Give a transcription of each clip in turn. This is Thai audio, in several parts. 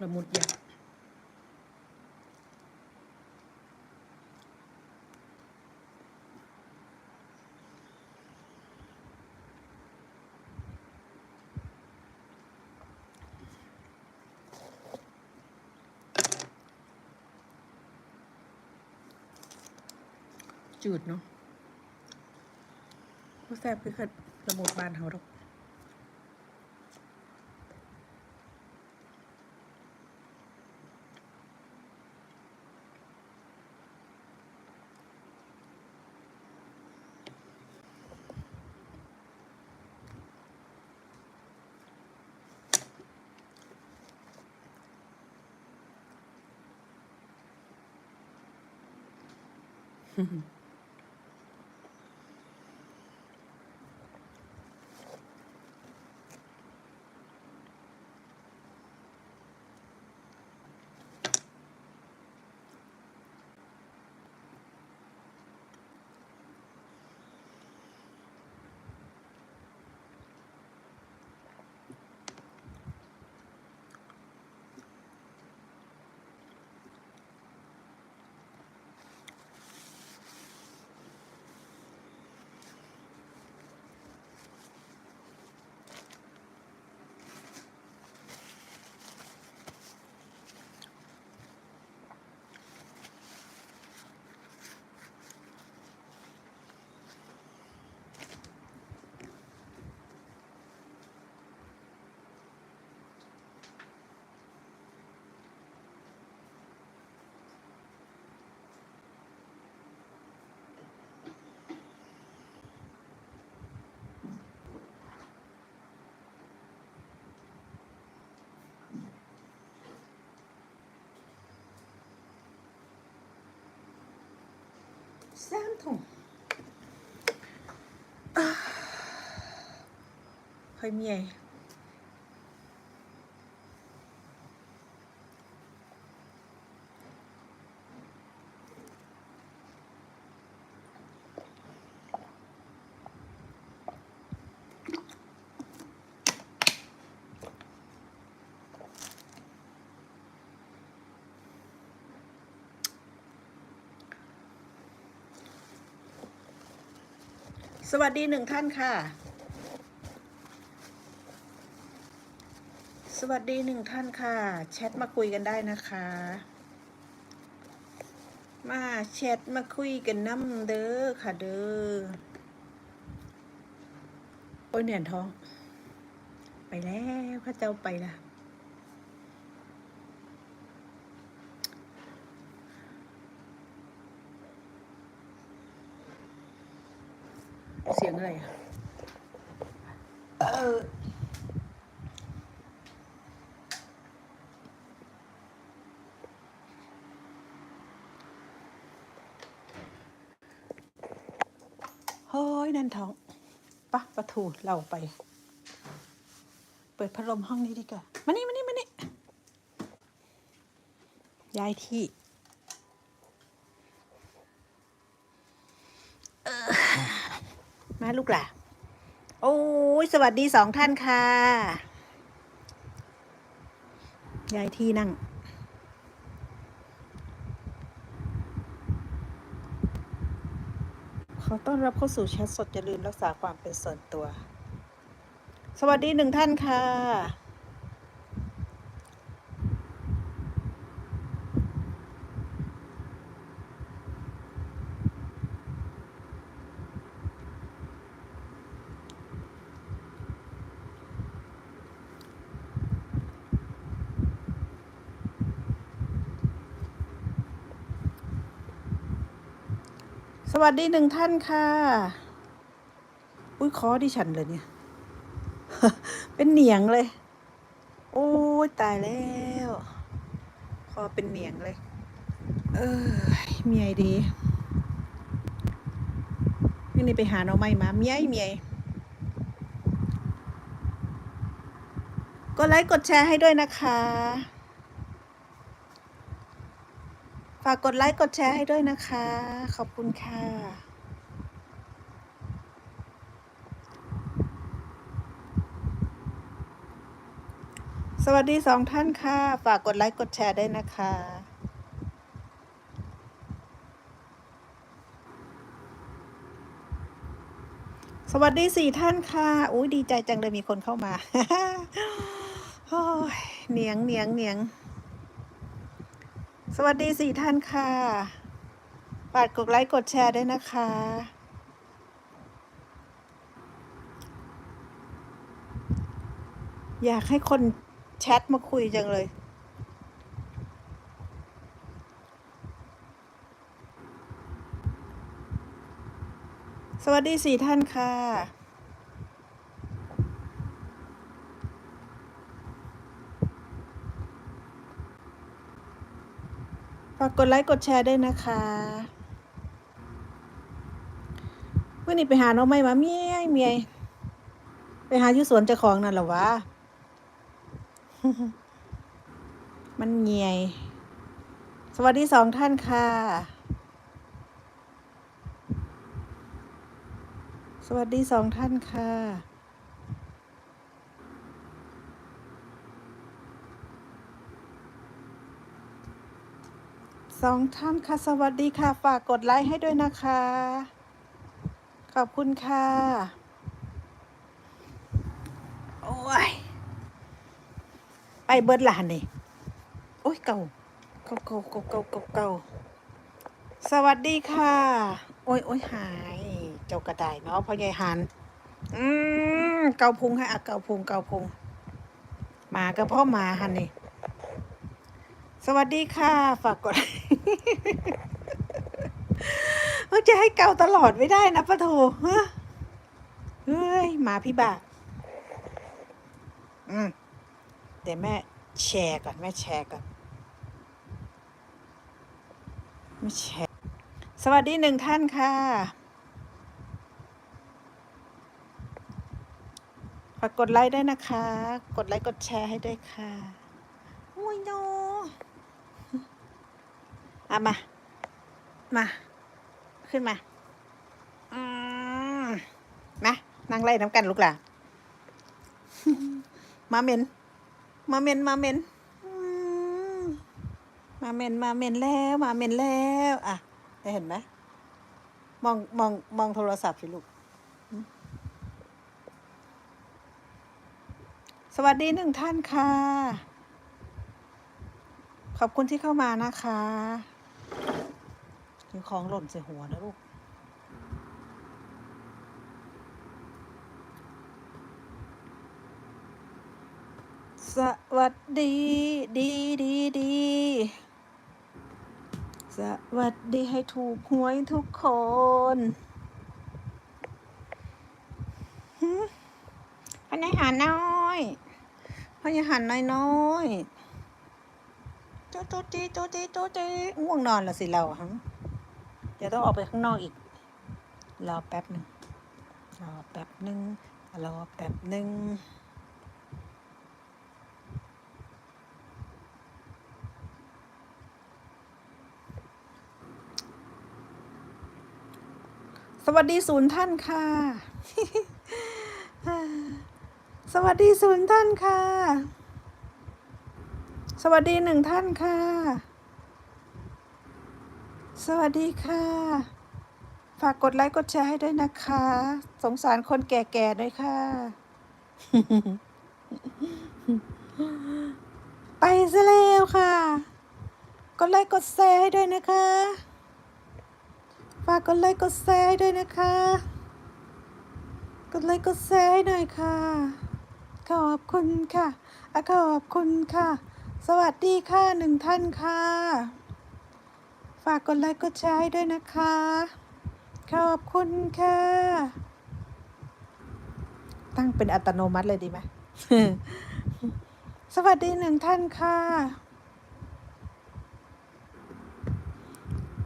ละมุดยักษ์จืดเนาะก็แซ่บคือขนละมุดบานเขาดอก Mm-hmm. สามถุงอ่าค่อยเมีย สวัสดีหนึ่งท่านค่ะ สวัสดีหนึ่งท่านค่ะ แชทมาคุยกันได้นะคะ มาแชทมาคุยกันน้ำเด้อค่ะเด้อ โอ้ยเหนียนท้อง ไปแล้วพระเจ้าไปละเสียง อะไรเออเฮ้ยนั่นท้องปะประตูเราไป เปิดพัดลมห้องนี้ดีกว่ามานี่มานี่มานี่ย้ายที่เออ มาลูกหล่ะ โอ้ยสวัสดีสองท่านค่ะ ยายที่นั่ง ขอต้อนรับเข้าสู่แชทสดอย่าลืมรักษาความเป็นส่วนตัว สวัสดีหนึ่งท่านค่ะ สวัสดีหนึ่งท่านค่ะ อุ้ยคอดิฉันเลยเนี่ย เป็นเหนียงเลย โอ้ยตายแล้ว คอเป็นเหนียงเลย เออเมียดีนี่นี่ไปหาหน่อไม้มาเมียเมียกดไลค์กดแชร์ให้ด้วยนะคะ ฝากกดไลค์กดแชร์ให้ด้วยนะคะ ขอบคุณค่ะ สวัสดีสองท่านค่ะ ฝากกดไลค์กดแชร์ได้นะคะสวัสดีสี่ท่านค่ะ อุ้ยดีใจจังเลยมีคนเข้ามาโอ้ยเหนียงเหนียงเหนียง สวัสดีสี่ท่านค่ะฝากกดไลค์กดแชร์ด้วยนะคะ อยากให้คนแชทมาคุยจังเลย สวัสดีสี่ท่านค่ะากกดไลค์กดแชร์ด้วยนะคะเมื่อนี้ไปหาน้องไม่มาเมียเมียไปหาอยู่สวนเจ้าของนั่นหรอวะ มันเงียสวัสดีสองท่านค่ะ สวัสดีสองท่านค่ะ สองท่านค่ะ สวัสดีค่ะ ฝากกดไลค์ให้ด้วยนะคะ ขอบคุณค่ะ โอ้ย ไปเบิร์ดหลานนี่ โอ้ยเก่า เก่าเก่าเก่าเก่าเก่าเก่าสวัสดีค่ะ โอ้ยโอ้ยหาย เจ้ากระต่ายเนาะพ่อใหญ่หันอืมเกาพุงให้อะเกาพุงเกาพุงหมากับพ่อหมาหันนี่ สวัสดีค่ะ ฝากกดเขาจะให้เกาตลอดไม่ได้นะปะโถฮะเฮ้ยหมาพี่บ่าอืมเดี๋ยวแม่แชร์ก่อนแม่แชร์ก่อนแม่แชร์ สวัสดีหนึ่งท่านค่ะฝากกดไลค์ได้วยนะคะ กดไลค์กดแชร์ให้ด้วยค่ะ โอ้ยโนอะมา มา ขึ้นมา อืมมานั่งไล่น้ำกันลูกหล่ะ มาเมน มาเมน มาเมนอืมมาเมน มาเมนแล้ว มาเมนแล้ว อะได้เห็นไหม มอง มอง มองโทรศัพท์สิลูก สวัสดีหนึ่งท่านค่ะขอบคุณที่เข้ามานะคะ ถึงของหล่นใส่หัวนะลูกสวัสดี ดีดีดี สวัสดีให้ถูกหวยทุกคนหืมพญาหารน้อยพญาหารน้อยน้อยๆโจ๊ะโจ๊จีโจ๊จีโจ๊จีง่วงนอนละสิเราฮะ ดี๋ยวต้องออกไปข้างนอกอีก รอแป๊บหนึ่งรอแป๊บหนึ่งรอแป๊บหนึ่งสวัสดีศูนย์ท่านค่ะ สวัสดีศูนย์ท่านค่ะ สวัสดีหนึ่งท่านค่ะ สวัสดีค่ะ ฝากกดไลค์กดแชร์ให้ด้วยนะคะ สงสารคนแก่ๆด้วยค่ะ ไปซะแล้วค่ะ กดไลค์กดแชร์ให้ด้วยนะคะ ฝากกดไลค์กดแชร์ให้ด้วยนะคะ กดไลค์กดแชร์ให้หน่อยค่ะ ขอบคุณค่ะอะขอบคุณค่ะ สวัสดีค่ะหนึ่งท่านค่ะ ฝากกดไลค์กดแชร์ให้ด้วยนะคะ ขอบคุณค่ะ ตั้งเป็นอัตโนมัติเลยดีไหม สวัสดีหนึ่งท่านค่ะ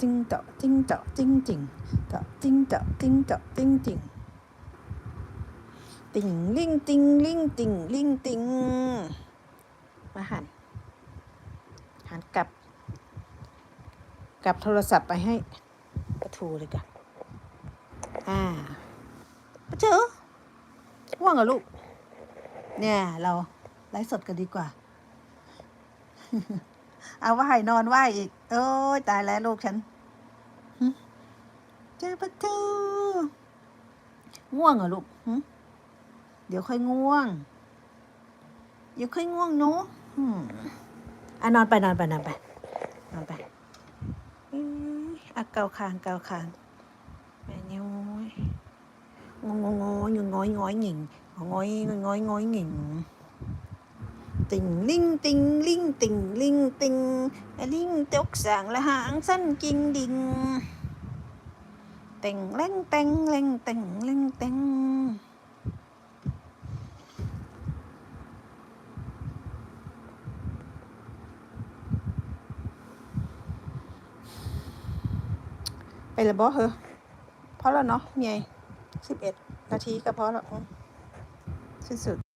จิ้งเจาะจิ้งเจาะจิ้งจิงเจาะจิ้งเจาะจิ้งเจาะจิ้งจิงติ่งลิงติงลิงติงลิงติงมาหันหันกลับ กลับโทรศัพท์ไปให้ประทูเลยกันอ่าปะเจอว่างเหรอลูก เนี่ย เราไลฟ์สดกันดีกว่า เอาไหว้นอนไหว้อีก โอ้ยตายแล้วลูกฉันหึเจ้าประตูง่วงเหรอลูกหึเดี๋ยวค่อยง่วง เดี๋ยวค่อยง่วงเนาะอืมอะนอนไปนอนไปนอนไปนอนไปอื้ออะ เกาคางเกาคางแม่ย้อยงงงงงงอยงอยหญิงงอยงอยงอยหญิงติงลิงติงลิงติงลิงติงลิงตกสางและหางสั้นกิงดิงเต็งเล่งเต็งเล่งเต็งเล่งเต็งไป และบอเหรอพอแล้วเนาะเมียสิบเอ็ดนาทีก็พอแล้วสิ้นสุด